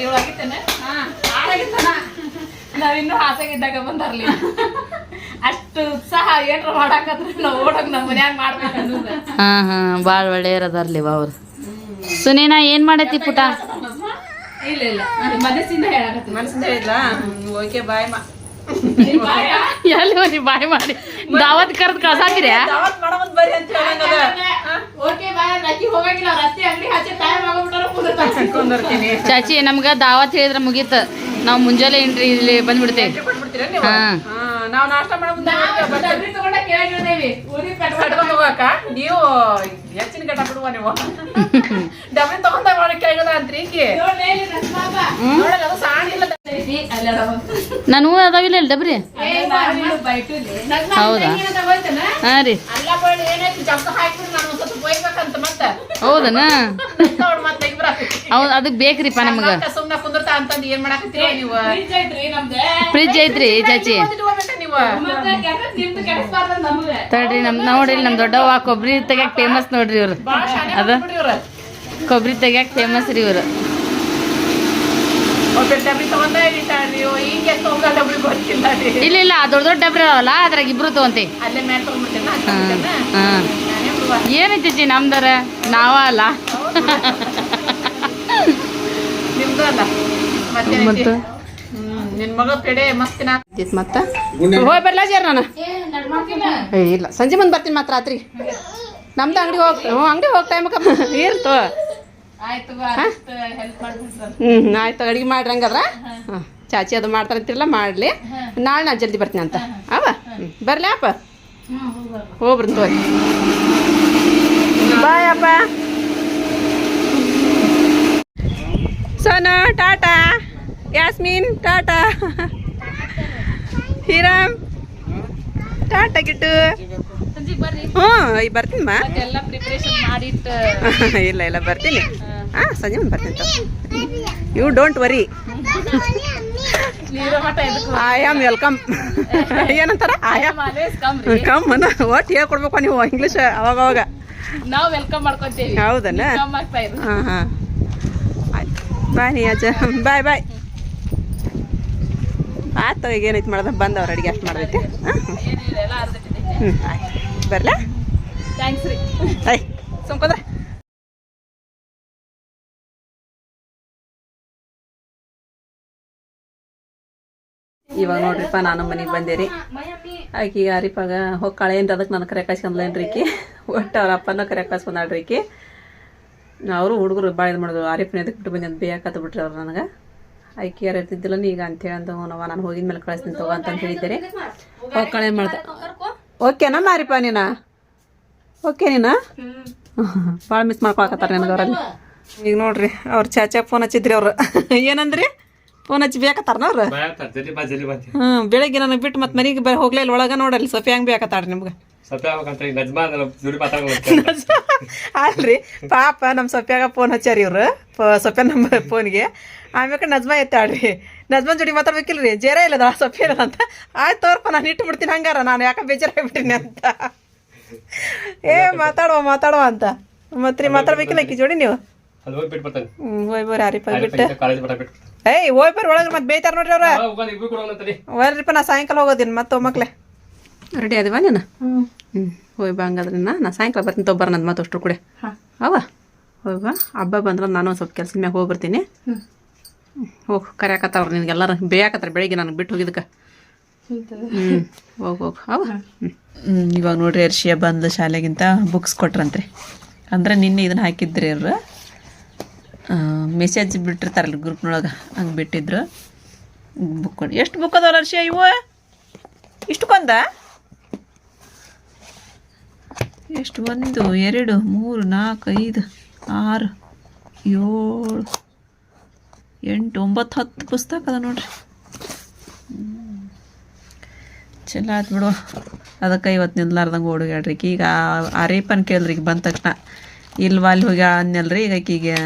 ಏಳು ಆಗಿತ್ತೇನೆ? ಹಾ ಆರಾಗಿತ್ತನ ನಾವಿನ್ನೂ ಹಾಸಾಗಿದ್ದಾಗ ಬಂದಾರ್ಲಿ. ಅಷ್ಟು ಉತ್ಸಾಹ ಏನ್ರ ಮಾಡಾಕತ್ರ ನಾವು ಓಡಕ್ ನಮ್ಮ ಮನ್ಯಾಗ ಮಾಡ್ಬೇಕು ಹಾ ಹಾ ಭಾಳ ಒಳ್ಳೆಯರದಾರ್ಲಿ ಅವ್ರು. ಸುನೀನಾ ಏನ್ ಮಾಡೈತಿ ಪುಟ? ಇಲ್ಲ ಇಲ್ಲ. ಮನಸ್ಸಿಂದ ಹೇಳಕತ್ತಿ. ಮನಸ್ಸಿಂದ ಹೇಳಿದ್ಲಾ? ಓಕೆ ಬಾಯ್ ಮಾ. ಎಲ್ಲಿ ಬಾಯ್ ಮಾಡಿ? ದಾವತ್ ಕರ್ದ್ ಕಳ್ಸಾತಿರ ದಾವತ್ ಮಾಡಮಂದ್ ಬರ್ರಿ ಅಂತ ಹೇಳಂಗದ ಓಕೆ ಬಾಯ್ ಅಕ್ಕಿ ಹೋಗಂಗಿಲ್ಲ ರಸ್ತೆ ಅಂಗಡಿ ಹಚ್ಚಿ ಟೈಮ್ ಆಗೋಗ್ಬಿಟ್ಟಾರ ಕುಂದಿರ್ತೀನಿ ಚಾಚಿ ನಮ್ಗ ದಾವತ್ ಹೇಳಿದ್ರ ಮುಗೀತ. ನಾವ್ ಮುಂಜಾನೆ ಏನ್ರಿ ಇಲ್ಲಿ ಬಂದ್ಬಿಡ್ತೇವೆ? ಹಾ. ನಾವು ನಾಷ್ಟ ಹೋಗಾಕ? ನೀವು ಹೆಚ್ಚಿನ ಗಟ್ಟ ಬಿಡುವ ನೀವು. ಡಬ್ರಿ ತಗೊಂಡಾಗ ಮಾಡಿ ಕೇಳದ ಅಂತ್ರಿ ನಾನು ಅದಾವಿಲ್ಲ ಇಲ್ಲಿ. ಡಬ್ರಿ ಹೌದಾ? ಹಾ ರೀ. ಹೌದನ. ಹೌದ್ ಅದಕ್ ಬೇಕ್ರಿಪ್ಪ ನಮ್ಗ. ಅಕ್ಕ ಸುಮ್ನೆ ಕುಂದಿರ್ತಾ ಅಂತಂದ್ ಏನ್ ಮಾಡಕತ್ತೀರ ನೀವು? ಫ್ರಿಜ್ ಐತ್ರಿ ಚಾಚಿ. ತಡ್ರಿ ನಮ್ ನೋಡ್ರಿ ನಮ್ ದೊಡ್ಡವ್ವ ಕೊಬ್ಬರಿ ತೆಗ್ಯಾಕ ಫೇಮಸ್ ನೋಡ್ರಿ ಇವ್ರು. ಅದ? ಕೊಬ್ಬರಿ ತೆಗ್ಯಾಕ ಫೇಮಸ್ ರೀ ಇವ್ರು. ಇಲ್ಲ ಇಲ್ಲ ದೊಡ್ಡ ದೊಡ್ಡ ಡಬ್ರಿ ಅವಲ್ಲ ಅದ್ರಾಗ ಇಬ್ರು ಹಾ ಏನೈತಿ ನಮ್ದಾರ? ನಾವ ಅಲ್ಲ. ಮತ್ತೆ? ನಿನ್ ಮಗ ಪೆಡೆ ಮಸ್ತಿನ ಮತ್ತ? ಹೋಗಿ ಬರ್ಲಾ ಜರ್ ನಾನು ಏ ಇಲ್ಲ. ಸಂಜೆ ಮುಂದೆ ಬರ್ತೀನಿ ಮಾತ್ರ ರಾತ್ರಿ. ನಮ್ದು ಅಂಗಡಿ ಹೋಗ್ ಹ್ಞೂ ಅಂಗಡಿ ಹೋಗ್ತಾ ಟೈಮಕ್ಕ ಇರ್ತು ಹ್ಞೂ ಆಯ್ತು ಅಡುಗೆ ಮಾಡ್ರಿ ಹಂಗಾದ್ರ. ಹಾಂ. ಚಾಚಿ ಅದು ಮಾಡ್ತಾರೆ ಅಂತಿರಲ್ಲ ಮಾಡಲಿ. ನಾಳೆ ನಾನು ಜಲ್ದಿ ಬರ್ತೀನಿ ಅಂತ. ಅವ ಬರ್ಲಿ ಬರಲಿ ಅಪ್ಪ? ಹೋಗ್ರಿ ತೋರಿ ಬಾಯ್ ಅಪ್ಪ. ಸೋನು ಟಾಟಾ. ಯಾಸ್ಮಿನ್ ಟಾಟಾ ಹೀರಾಮ್ ಟಾಟಾ ಗಿಟ್ಟು ಹ್ಞೂ ಈಗ ಬರ್ತೀನಿ ಮಾ. ಇಲ್ಲ ಇಲ್ಲ ಬರ್ತೀನಿ. ಹಾಂ ಸಂಜೆ ಮುಂದೆ ಬರ್ತೀನಿ you don't worry I am welcome ಏನಂತಾರ? ಐ ಆಮ್ ಕಮ್ ಅನ್ನ. ಒಟ್ಟು ಹೇಳ್ಕೊಡ್ಬೇಕು ನೀವು? ಇಂಗ್ಲೀಷ್ ಅವಾಗ ಅವಾಗ ನಾವು ವೆಲ್ಕಮ್ ಮಾಡ್ಕೊತೀವಿ ಹೌದನ್ನ ಹಾಂ ಹಾಂ. ಆಯ್ತು. ಬಾಯ್ ನೀ ಅಜ್ಜ ಬಾಯ್ ಬಾಯ್ ಆಯ್ತು ಈಗ ಏನೈತೆ ಮಾಡ್ದೆ ಬಂದವ್ರು ಅಡುಗೆ ಅಷ್ಟು ಮಾಡ್ಬೇಕು ಹ್ಞೂ ಆಯ್ತು. ಬರಲಾ? ಥ್ಯಾಂಕ್ಸ್ ರೀ. ಆಯ್ ಸುಮ್ಕೊಂಡ್ರೆ ಇವಾಗ ನೋಡ್ರಿಪ್ಪ ನಾನು ಮನೆಗೆ ಬಂದೇರಿ ಆಕಿ ಯಾರಿಪಾಗ ಹೋಗಿ ಏನ್ರಿ ಅದಕ್ಕೆ ನನ್ನ ಕರೆ ಕಾಯಿಸ್ಕೊಂಡ್ಲೇನ್ರಿಕಿ ಒಟ್ಟು ಅವ್ರ ಅಪ್ಪನ ಕರೆ ಕಾಯ್ಸ್ಕೊಂಡಾಳ್ರಿ ಈಕಿ. ಅವರು ಹುಡುಗರು ಭಾಳ ಇದು ಮಾಡಿದ್ರು ಆರಿಫ್ನ ಎದಕ್ಕೆ ಬಿಟ್ಟು ಬಂದು ಬೇಕತ್ತ ಬಿಟ್ರಿ ಅವ್ರು ನನಗೆ. ಆಯ್ಕೆ ಯಾರು ಇರ್ತಿದ್ದಿಲ್ಲ ಈಗ ಅಂತೇಳಿ ಅಂತ ನಾನು ಹೋಗಿದ ಮೇಲೆ ಕಳಿಸ್ತೀನಿ ತಗೋ ಅಂತ ಹೇಳಿದ್ದೀರಿ ಹೋಗಿ ಮಾಡ್ತಾ ಮಾಡ್ದೆ ಓಕೆನಾ ಮಾರಿಪ ನೀನ? ಓಕೆ ನೀನ? ಭಾಳ ಮಿಸ್ ಮಾಡ್ಕೊಳಕತ್ತಾರ ನನಗೆ ಅವರಲ್ಲಿ ಈಗ ನೋಡ್ರಿ ಅವ್ರು ಚಾಚಾ ಫೋನ್ ಹಚ್ಚಿದ್ರಿ ಅವ್ರು. ಏನಂದ್ರಿ? ಫೋನ್ ಹಚ್ಚಿ ಬೇಕತ್ತಾರ ಅವ್ರು ಹ್ಮ್ ಹ್ಞೂ ಬೆಳಗ್ಗೆ ನನಗೆ ಬಿಟ್ಟು ಮತ್ತೆ ಮನೆಗೆ ಬರ ಹೋಗ್ಲೇ ಇಲ್ಲ ಒಳಗೆ ನೋಡಲ್ಲಿ ಸ್ವಲ್ಪ ಹೆಂಗೆ ಬೇಕತ್ತಾಡ್ರಿ ನಿಮ್ಗೆ. ಸತ್ಯ ಅಲ್ರಿ ಪಾಪ ನಮ್ಮ ಸೊಪ್ಯಾಗ ಫೋನ್ ಹಚ್ಚಾರಿ ಇವ್ರು ಸೊಪ್ಯ ನಂಬರ್ ಫೋನ್ಗೆ ಆಮ್ಯಾಕ ನಜ್ಮಾ ಎತ್ತಾಳ್ರಿ. ನಜ್ಮ ಜೋಡಿ ಮಾತಾಡ್ಬೇಕಿಲ್ರಿ ಜೇರ ಇಲ್ಲದ ಸೊಪ್ಪೆ ಇಲ್ಲದ ಅಂತ. ಆಯ್ತು ತೋರ್ಪ ನಾನು ಇಟ್ಟು ಬಿಡ್ತೀನಿ ಹಂಗಾರ ನಾನು ಯಾಕ ಬೇಜಾರಾಗ್ಬಿಟ್ಟಿನಿ ಅಂತ. ಏ ಮಾತಾಡುವ ಮಾತಾಡುವ ಅಂತ. ಮತ್ರಿ ಮಾತಾಡ್ಬೇಕಿಲ್ಲ ಆಕಿ ಜೋಡಿ ನೀವು? ಹೋಯ್ ಬರ್ರಿ ಬಿಟ್ಟು. ಏಯ್ ಹೋಯ್ ಬರ್ರಿ ಒಳಗೆ ಮತ್ತೆ ಬೇಯ್ತಾರ ನೋಡ್ರಿ ಅವ್ರ. ಬರ್ರಿಪ್ಪ ನಾ ಸಾಯಂಕಾಲ ಹೋಗೋದಿನ್ ಮತ್ತೆ ಮಕ್ಳೆ ರೆಡಿ ಅದಿವಾ ನೀನು? ಹ್ಞೂ ಹೋಯ್ ಬಾ ಹಂಗಾದ್ರೆ ನಾ ಸಾಯಂಕಾಲ ಬರ್ತೀನಿ ತೊಬ್ಬರ ನಂದು ಮತ್ತೆ ಅಷ್ಟು ಕೂಡ ಅವ? ಹೋಯ್ ಬಾ. ಹಬ್ಬ ಬಂದ್ರೆ ನಾನು ಒಂದು ಸ್ವಲ್ಪ ಕೆಲ್ಸದ ಮ್ಯಾಗ ಹೋಗಿ ಬರ್ತೀನಿ ಹೋಗಿ ಕರ್ಯಾಕತ್ತವ್ರು ನಿನಗೆಲ್ಲರೂ ಬೇಯಾಕತ್ತಾರ ಬೆಳಿಗ್ಗೆ ನನಗೆ ಬಿಟ್ಟು ಹೋಗಿದ್ದಕ್ಕೆ ಹ್ಞೂ ಹೋಗಿ ಹೋಗಿ. ಅವ? ಹ್ಞೂ ಇವಾಗ ನೋಡ್ರಿ ಅರ್ಷಿಯ ಬಂದು ಶಾಲೆಗಿಂತ ಬುಕ್ಸ್ ಕೊಟ್ರಂತ್ರಿ. ಅಂದ್ರೆ ನಿನ್ನೆ ಇದನ್ನ ಹಾಕಿದ್ರಿ ಅವ್ರು. ಮೆಸೇಜ್ ಬಿಟ್ಟಿರ್ತಾರಲ್ಲ ಗ್ರೂಪ್ನೊಳಗೆ ಹಂಗೆ ಬಿಟ್ಟಿದ್ರು. ಬುಕ್ ಕೊಡಿ ಎಷ್ಟು ಬುಕ್ ಅದಾವಲ್ಲ ಅರ್ಷಿಯ ಇವು? ಇಷ್ಟಕ್ಕೊಂದ? ಎಷ್ಟು ಒಂದು? ಎರಡು, ಮೂರು, ನಾಲ್ಕು, ಐದು, ಆರು, ಏಳು, ಎಂಟು, ಒಂಬತ್ತು, ಹತ್ತು ಪುಸ್ತಕ ಅದ ನೋಡ್ರಿ. ಚಲೋ ಆಯ್ತು ಬಿಡುವ ಅದಕ್ಕೆ ಇವತ್ತು ನಿಲ್ಲಾರ್ದಂಗೆ ಓಡುಗಾಡ್ರಿ ಈಗ ಆ ರೇಪನ್ ಕೇಳಿದ್ರಿ ಈಗ ಬಂದ ತಕ್ಷಣ. ಇಲ್ವಾ ಅಲ್ಲಿ ಹೋಗಿ ಅಂದ್ನಲ್ರಿ ಈಗ ಆಕಿಗೆ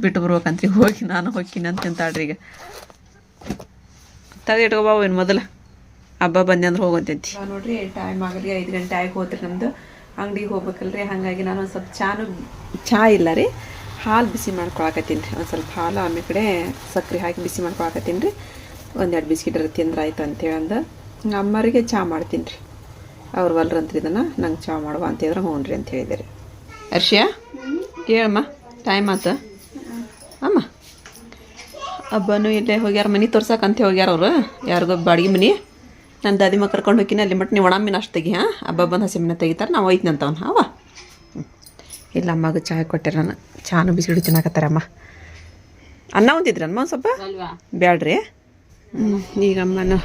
ಬಿಟ್ಟು ಬರ್ಬೇಕಂತ ಈಗ ಹೋಗಿ ನಾನು ಹೋಗ್ತೀನಿ ಅಂತ ತಿಂತಾಳ್ರಿ ಈಗ. ತೆಗೆದು ಇಟ್ಕೊಬಾವು ಇನ್ನು ಮೊದಲು. ಹಬ್ಬ ಬಂದೆ ಅಂದ್ರೆ ಹೋಗಂತೈತಿ ನೋಡ್ರಿ ಟೈಮ್ ಆಗಲಿ, ಐದು ಗಂಟೆ ಆಗಿ ಹೋತ್ರಿ ನಮ್ಮದು ಅಂಗಡಿಗೆ ಹೋಗ್ಬೇಕಲ್ರಿ? ಹಾಗಾಗಿ ನಾನು ಒಂದು ಸ್ವಲ್ಪ ಚಾನು, ಚಾ ಇಲ್ಲ ರೀ. ಹಾಲು ಬಿಸಿ ಮಾಡ್ಕೊಳಕತ್ತೀನಿ ರೀ. ಒಂದು ಸ್ವಲ್ಪ ಹಾಲು, ಆಮೇಲೆ ಕಡೆ ಸಕ್ಕರೆ ಹಾಕಿ ಬಿಸಿ ಮಾಡ್ಕೊಳಕತ್ತೀನಿ ರೀ. ಒಂದೆರಡು ಬಿಸ್ಕಿಟ್ ತಿಂದ್ರೆ ಆಯ್ತು ಅಂತೇಳಿ ಅಂದ ಅಮ್ಮರಿಗೆ ಚಾ ಮಾಡ್ತೀನಿ ರೀ. ಅವ್ರು ವಲ್ರಂತ್ರಿ ಇದನ್ನು ನಂಗೆ ಚಹಾ ಮಾಡುವ ಅಂತ ಹೇಳಿದ್ರೆ ಹ್ಞೂ ರೀ ಅಂತ ಹೇಳಿದೆ ರೀ. ಅರ್ಷಿಯಾ ಕೇಳಮ್ಮ ಟೈಮ್ ಆತ? ಅಮ್ಮ ಅಬ್ಬನೂ ಇಲ್ಲೇ ಹೋಗ್ಯಾರ, ಮನೆ ತೋರ್ಸಕ್ಕಂತ ಹೋಗ್ಯಾರ ಅವರು? ಯಾರಿಗೋ ಬಾಡಿಗೆ ಮನೆ? ನನ್ನ ದಾದಿ ಮಗ ಕರ್ಕೊಂಡು ಹೋಗಿನಿ ಅಲ್ಲಿ ಮಟ್ಟ ನೀವು ಒಣ ಮೀನು ಅಷ್ಟು ತೆಗಿ ಹಾಂ? ಹಬ್ಬ ಬಂದು ಹಸಿ ಮೀನು ತೆಗಿತಾರೆ ನಾವು ಅವ ಹ್ಮ್. ಇಲ್ಲ ಅಮ್ಮಗೆ ಚಹಾ ಕೊಟ್ಟೆ ನಾನು. ಚಾನು ಬಿಸಿಡು ಚೆನ್ನಾಗತ್ತಾರೆ ಅಮ್ಮ. ಅನ್ನ ಉಂತಿದ್ರಿ ಅಮ್ಮ ಒಂದು ಸ್ವಲ್ಪ? ಬ್ಯಾಡ್ರಿ. ಹ್ಞೂ ಈಗ ಅಮ್ಮನ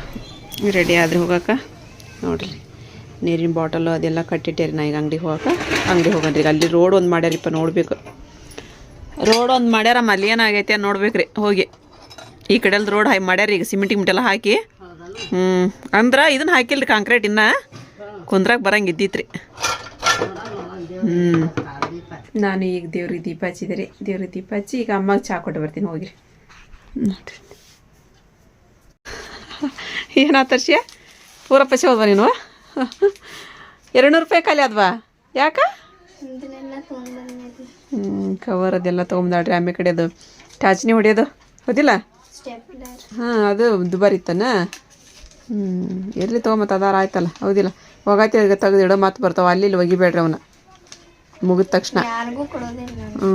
ರೆಡಿ ಆದ್ರೆ ಹೋಗಕ್ಕೆ ನೋಡ್ರಿ. ನೀರಿನ ಬಾಟಲು ಅದೆಲ್ಲ ಕಟ್ಟಿಟ್ಟೇರಿ ನಾ ಈಗ ಅಂಗಡಿಗೆ ಹೋಗಕ್ಕೆ ಅಂಗಡಿ ಹೋಗನ್ರಿ ಈಗ ಅಲ್ಲಿ ರೋಡ್ ಒಂದು ಮಾಡ್ಯಾರಿಪ್ಪ ನೋಡಬೇಕು. ರೋಡ್ ಒಂದು ಮಾಡ್ಯಾರಮ್ಮ ಅಲ್ಲಿ ಏನಾಗೈತೆ ನೋಡ್ಬೇಕು ರೀ ಹೋಗಿ. ಈ ಕಡೆಯಲ್ಲಿ ರೋಡ್ ಹಾಯ್ ಮಾಡ್ಯಾರ ಈಗ ಸಿಮೆಂಟ್ ಗಿಮೆಂಟ್ ಎಲ್ಲ ಹಾಕಿ ಹ್ಞೂ ಅಂದ್ರೆ ಇದನ್ನ ಹಾಕಿಲ್ರಿ ಕಾಂಕ್ರೀಟ್ ಇನ್ನ? ಕುಂದ್ರಾಗ ಬರಂಗೆ ಇದ್ದಿತ್ತು ರೀ ಹ್ಞೂ ನಾನು ಈಗ ದೇವ್ರಿಗೆ ದೀಪ ಹಚ್ಚಿದ್ರಿ ದೇವ್ರಿಗೆ ದೀಪ ಹಚ್ಚಿ ಈಗ ಅಮ್ಮಗೆ ಚಾ ಕೊಟ್ಟು ಬರ್ತೀನಿ ಹೋಗಿರಿ. ನೋಡ್ರಿ ಏನಾತರ್ಷಿಯ ಪೂರ ಪಸಿ ಹೋದ್ವ ನೀನು? ಎರಡು ನೂರು ರೂಪಾಯಿ ಖಾಲಿ ಅದ್ವಾ ಯಾಕ? ಹ್ಞೂ ಕವರ್ ಅದೆಲ್ಲ ತೊಗೊಂಬಂದಾಳ್ರಿ. ಆಮೇಲೆ ಕಡೆ ಅದು ಟಾಚ್ನಿ ಹೊಡಿಯೋದು? ಹೋದಿಲ್ಲ? ಹಾಂ ಅದು ದುಬಾರಿ ಇತ್ತನ? ಹ್ಞೂ ಎಲ್ಲಿ ಮತ್ತು ಅದಾರ ಆಯ್ತಲ್ಲ ಹೌದಿಲ್ಲ. ತೆಗೆದು ಇಡೋ ಮತ್ತು ಬರ್ತಾವೆ ಅಲ್ಲಿ ಇಲ್ಲಿ ಒಗಿಬೇಡ್ರಿ ಅವನ್ನ ಮುಗಿದ ತಕ್ಷಣ. ಹ್ಞೂ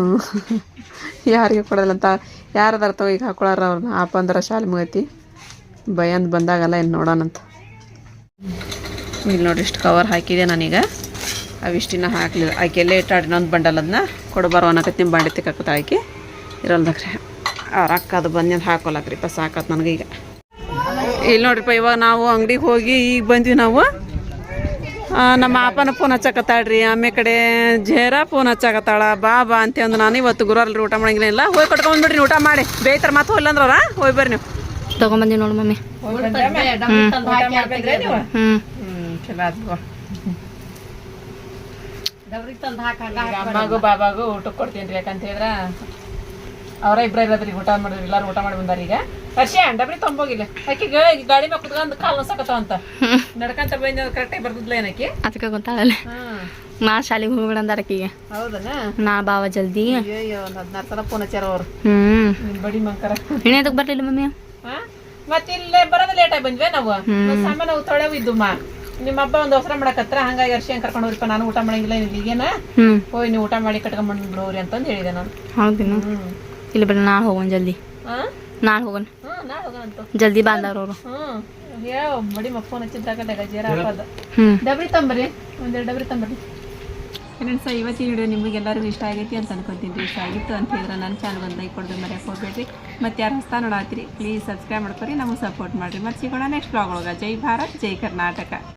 ಯಾರಿಗೂ ಕೊಡೋದಿಲ್ಲ ಅಂತ. ಯಾರದಾರ ತಗೋ ಈಗ ಹಾಕೊಳಾರ ಅವ್ರನ್ನ. ಆಪ ಅಂದ್ರೆ ಶಾಲೆ ಮುಗೈತಿ. ಭಯಂದ್ ಬಂದಾಗಲ್ಲ ಏನು ನೋಡೋಣಂತ ಇಲ್ಲಿ ನೋಡಿ ಇಷ್ಟು ಕವರ್ ಹಾಕಿದೆ ನಾನೀಗ. ಅವಿಷ್ಟಿನ ಹಾಕ್ಲಿಲ್ಲ ಆಕೆಲ್ಲೇ ಇಟ್ಟಾಡಿ ಒಂದು ಬಂಡಲ್ ಅದನ್ನ ಕೊಡಬಾರ ಅನ್ನಕತ್ತಿ ಬಂಡೆ ತಿಕ್ಕಾಕತ್ತ ಆಕಿ. ಇರಲ್ದಾಕ್ರಿ. ಅವ್ರ ಅಕ್ಕ ಅದು ಬಂದು ಹಾಕೊಲಕ್ರಿಪ್ಪ ಸಾಕತ್ ನನಗೆ ಈಗ ಇಲ್ಲಿ ನೋಡ್ರಿಪ್ಪ ಇವಾಗ ನಾವು ಅಂಗಡಿಗೆ ಹೋಗಿ ಈಗ ಬಂದ್ವಿ ನಾವು. ನಮ್ಮ ಅಪ್ಪನ ಫೋನ್ ಹಚ್ಚಕತ್ತಾಳ್ರಿ. ಆಮೇಲೆ ಕಡೆ ಜೇರ ಫೋನ್ ಹಚ್ಚಕತ್ತಾಳ. ಬಾ ಬಾ ಅಂತ ಅಂದ್ರೆ ನಾನು ಇವತ್ತು ಗುರುವಾರಲ್ಲಿ ಊಟ ಮಾಡಂಗಿಲ್ಲ. ಇಲ್ಲ ಹೋಗಿ ಕಟ್ಕೊಂಡ್ಬಿಡ್ರಿ ಊಟ ಮಾಡಿ. ಬೇಯ್ತಾರೆ ಮತ್ತೆ ಹೋಗಿಲ್ಲ ಅಂದ್ರ ಹೋಗಿ ಬರ್ರಿ ನೀವು. ತಗೊಂಬಂದಿ ನೋಡು ಮಮ್ಮಿ. ಬಾಬಾಗೂ ಊಟಕ್ಕೆ ಕೊಡ್ತೀನಿ ಯಾಕಂತ ಹೇಳಿದ್ರ? ಅವರ ಇಬ್ಬರ ಇರೋದ್ರಿ ಊಟ ಮಾಡಿದ್ರಿ ಎಲ್ಲಾರು ಊಟ ಮಾಡಿ ಬಂದಾರ ಈಗ. ಹರ್ಷಿ ಡಬ್ರಿ ತೊಂಬೋಗಿಲ್ಲ ಆಕಿಗೆ ಈಗ ಗಾಡಿ ಮೇಲೆ ಕುತ್ಕೊಂಡು ಕಾಲ್ ನೋಸಕತ್ತಾವ ಅಂತ. ನಡ್ಕಂತ ಬಂದ ಕರೆಕ್ಟಾಗಿ ಬರ್ತಿದ್ಲ ಏನಕ್ಕೆ ಅದಕ್ಕೆ ಗೊತ್ತಾಗಲ್ಲ. ನಾ ಶಾಲೆಗೆ ಹೋಗ್ಬಿಡ ಅಂದಾರಕಿಗೆ ಹೌದನ? ನಾ ಬಾವ ಜಲ್ದಿ. ಒಂದು ಹದಿನಾರು ಸಲ ಫೋನ್ ಹಚ್ಚಾರ ಅವ್ರು. ಹ್ಮ್. ಬಡಿ ಮಂಕರ. ಇನ್ನೇದಕ್ಕೆ ಬರ್ಲಿಲ್ಲ ಮಮ್ಮಿ? ಮತ್ತೆ ಇಲ್ಲೇ ಬರೋದು ಲೇಟ್ ಆಗಿ ಬಂದ್ವಿ ನಾವು. ಸಾಮಾನ್ಯ ಸಾಮಾನು ನಾವು ತೊಳೆವು ಇದ್ದು ಮಾ. ನಿಮ್ಮ ಹಬ್ಬ ಒಂದು ಅವಸರ ಮಾಡಕತ್ರ ಹಂಗಾಗಿ ಅರ್ಶಿ ಕರ್ಕೊಂಡು ಹೋಗ್ರಿಪ್ಪ ನಾನು ಊಟ ಮಾಡಂಗಿಲ್ಲ ಈಗೇನ? ಹೋಯ್ ನೀವು ಊಟ ಮಾಡಿ ಕಟ್ಕೊಂಡ್ ಬಂದ್ಬಿಡೋರಿ ಅಂತಂದು ಹೇಳಿದೆ ನಾನು. ಹೌದಿನ? ಇಲ್ಲ ಬಿಡ ನಾಳೆ ಹೋಗೋಣ ಜಲ್ದಿ. ಹಾ ನಾಳೆ ಹೋಗೋಣ. ಜಲ್ದಿ ಅವರು. ಡಬ್ರಿ ತಂಬರಿ ಒಂದೆರಡು ಡಬ್ರಿ ತಂಬರಿ. ಫ್ರೆಂಡ್ಸ್ ಇವತ್ತಿನ ವಿಡಿಯೋ ನಿಮಗೆಲ್ಲರಿಗೂ ಇಷ್ಟ ಆಗೈತಿ ಅಂತ ಅನ್ಕೊತೀನಿ. ಇಷ್ಟ ಆಗಿತ್ತು ಅಂತ ಹೇಳಿದ್ರೆ ನನ್ನ ಚಾನಲ್ ಒಂದು ಲೈಕ್ ಕೊಡೋದು ಮರ್ಯಾಕೆ ಹೋಗ್ಬೇಡ್ರಿ. ಮತ್ತೆ ಯಾರು ಹೊಸ ನೋಡಾತ್ರಿ ಪ್ಲೀಸ್ ಸಬ್ಸ್ಕ್ರೈಬ್ ಮಾಡ್ಕೊರಿ. ನಮಗೆ ಸಪೋರ್ಟ್ ಮಾಡಿರಿ. ಮತ್ತೆ ಸಿಗೋಣ ನೆಕ್ಸ್ಟ್ ಬ್ಲಾಗ್ ಒಳಗೆ. ಜೈ ಭಾರತ್ ಜೈ ಕರ್ನಾಟಕ.